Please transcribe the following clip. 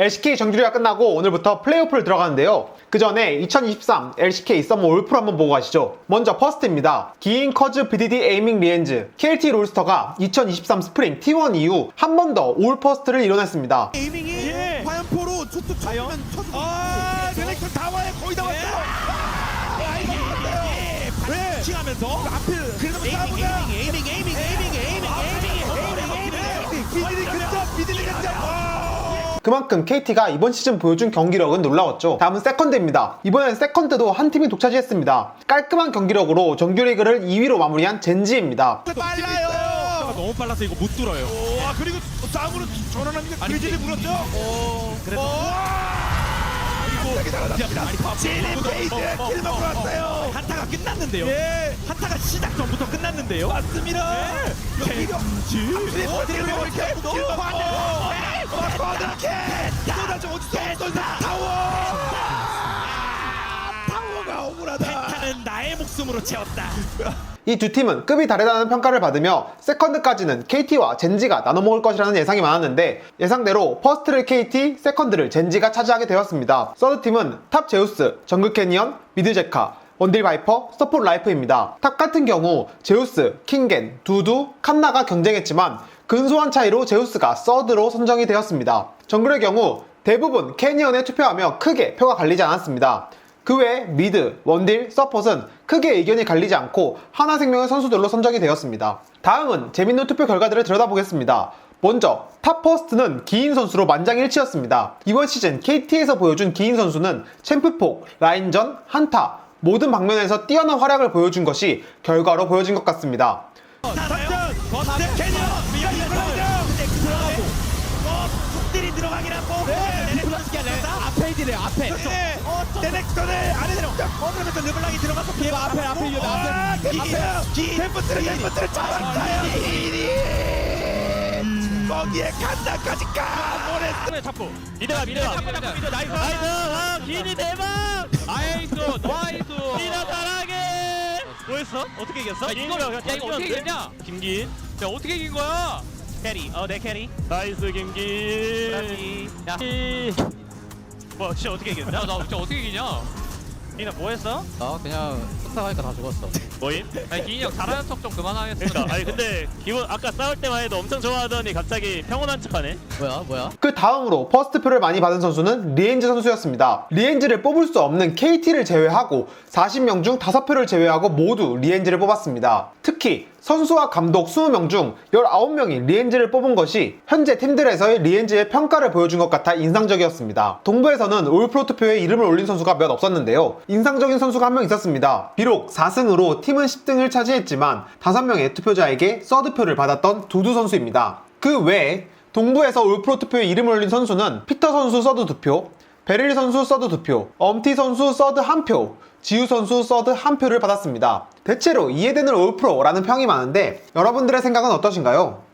LCK 정규리가 끝나고 오늘부터 플레이오프를 들어가는데요. 그 전에 2023 LCK 서머 올프로 한번 보고 가시죠. 먼저 퍼스트입니다. 기인 커즈 BDD 에이밍 리엔즈 KLT 롤스터가 2023 스프링 T1 이후 한 번 더 올 퍼스트를 이뤄냈습니다. 에이밍이 예. 과연포로 툭툭 과연? 쳐주면 쳐주고 아, 있고. 셀렉터 다 와요 거의 다 왔어요 아, 이거 예. 왜? 칭하면서 앞을 그만큼 KT가 이번 시즌 보여준 경기력은 놀라웠죠. 다음은 세컨드입니다. 이번엔 세컨드도 한 팀이 독차지했습니다. 깔끔한 경기력으로 정규리그를 2위로 마무리한 젠지입니다. 빨라요 너무 빨라서 이거 못 뚫어요. 와 그리고 싸움으로 전환하는 게 근데- 물었죠 어, 그래서 갑자기 달아납니다 제리 페이스 킬 먹으러 왔어요 한타가 끝났는데요. 예 한타가 시작 전부터 끝났는데요. 맞습니다 젠지. 네, 어디로 이렇게 길 먹고 펜타는 나의 목숨으로 채웠다. 이 두 팀은 급이 다르다는 평가를 받으며 세컨드까지는 KT와 젠지가 나눠 먹을 것이라는 예상이 많았는데 예상대로 퍼스트를 KT, 세컨드를 젠지가 차지하게 되었습니다. 서드 팀은 탑 제우스, 정글 캐니언, 미드 제카, 원딜 바이퍼, 서포트 라이프입니다. 탑 같은 경우 제우스, 킹겐, 두두, 칸나가 경쟁했지만 근소한 차이로 제우스가 서드로 선정이 되었습니다. 정글의 경우 대부분 캐니언에 투표하며 크게 표가 갈리지 않았습니다. 그외 미드, 원딜, 서폿은 크게 의견이 갈리지 않고 하나생명의 선수들로 선정이 되었습니다. 다음은 재밌는 투표 결과들을 들여다보겠습니다. 먼저 탑 퍼스트는 기인 선수로 만장일치였습니다. 이번 시즌 KT에서 보여준 기인 선수는 챔프폭, 라인전, 한타 모든 방면에서 뛰어난 활약을 보여준 것이 결과로 보여진 것 같습니다. 앞에 있네 앞에. 네. 어, 데넥터를 안에 들어 어, 그러면서 르블랑이 들어가서 피해 앞에 앞에 이겨 앞에. 앞에 템프트를 템프트를 잡았어요 거기에 간다까지 가 그래 잡고. 미드가 미드가 잡고 잡고 미드 나이스. 나이스. 아, 기니 대박. 나이스. 나이스. 미나 사랑해. 뭐했어? 어떻게 이겼어? 야, 이거, 야, 이거 어떻게 이겼냐? 김긴. 야 어떻게 이긴 거야? 캐리. 어, 내 캐리. 나이스 김기. 야. 뭐, 진짜 어떻게 이겼냐? 야나 진짜 어떻게 이기냐? 니나 뭐 했어? 나 그냥 속삭하니까 다 죽었어. 뭐임? 아니 기인이 형 잘하는 척 좀 그만하겠어. 그러니까 아니 근데 기분 아까 싸울 때만 해도 엄청 좋아하더니 갑자기 평온한 척하네. 뭐야, 뭐야? 그 다음으로 퍼스트표를 많이 받은 선수는 리엔즈 선수였습니다. 리엔즈를 뽑을 수 없는 KT를 제외하고 40명 중 5표를 제외하고 모두 리엔즈를 뽑았습니다. 특히 선수와 감독 20명 중 19명이 리엔즈를 뽑은 것이 현재 팀들에서의 리엔즈의 평가를 보여준 것 같아 인상적이었습니다. 동부에서는 올프로 투표에 이름을 올린 선수가 몇 없었는데요. 인상적인 선수가 한 명 있었습니다. 비록 4승으로 팀은 10등을 차지했지만 5명의 투표자에게 서드표를 받았던 두두 선수입니다. 그 외에 동부에서 올프로 투표에 이름을 올린 선수는 피터 선수 서드 2표, 베릴 선수 서드 2표, 엄티 선수 서드 1표, 지우 선수 서드 1표를 받았습니다. 대체로 이해되는 올프로라는 평이 많은데 여러분들의 생각은 어떠신가요?